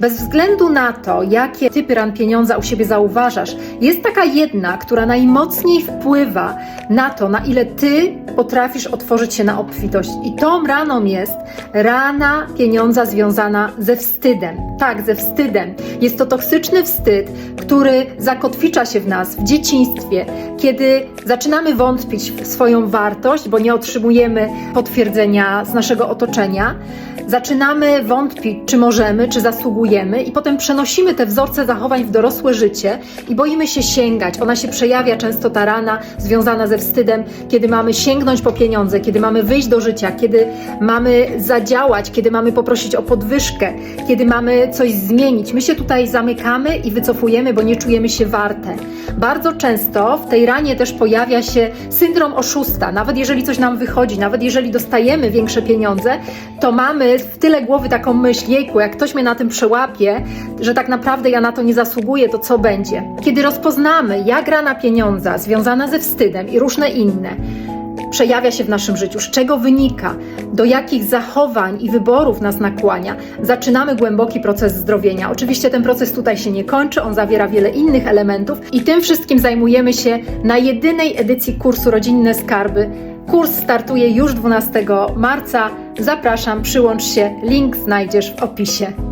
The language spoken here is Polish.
Bez względu na to, jakie typy ran pieniądza u siebie zauważasz, jest taka jedna, która najmocniej wpływa na to, na ile ty potrafisz otworzyć się na obfitość. I tą raną jest rana pieniądza związana ze wstydem. Tak, ze wstydem. Jest to toksyczny wstyd, który zakotwicza się w nas w dzieciństwie, kiedy zaczynamy wątpić w swoją wartość, bo nie otrzymujemy potwierdzenia z naszego otoczenia. Zaczynamy wątpić, czy możemy, czy zasługujemy, i potem przenosimy te wzorce zachowań w dorosłe życie i boimy się sięgać. Ona się przejawia często ta rana związana ze wstydem, kiedy mamy sięgnąć po pieniądze, kiedy mamy wyjść do życia, kiedy mamy zadziałać, kiedy mamy poprosić o podwyżkę, kiedy mamy coś zmienić. My się tutaj zamykamy i wycofujemy, bo nie czujemy się warte. Bardzo często w tej ranie też pojawia się syndrom oszusta. Nawet jeżeli coś nam wychodzi, nawet jeżeli dostajemy większe pieniądze, to mamy w tyle głowy taką myśl, jejku, jak ktoś mnie na tym przełapie, że tak naprawdę ja na to nie zasługuję, to co będzie? Kiedy rozpoznamy, jak rana pieniądza związana ze wstydem i różne inne, przejawia się w naszym życiu, z czego wynika, do jakich zachowań i wyborów nas nakłania, zaczynamy głęboki proces zdrowienia. Oczywiście ten proces tutaj się nie kończy, on zawiera wiele innych elementów i tym wszystkim zajmujemy się na jedynej edycji kursu Rodzinne Skarby. Kurs startuje już 12 marca. Zapraszam, przyłącz się, link znajdziesz w opisie.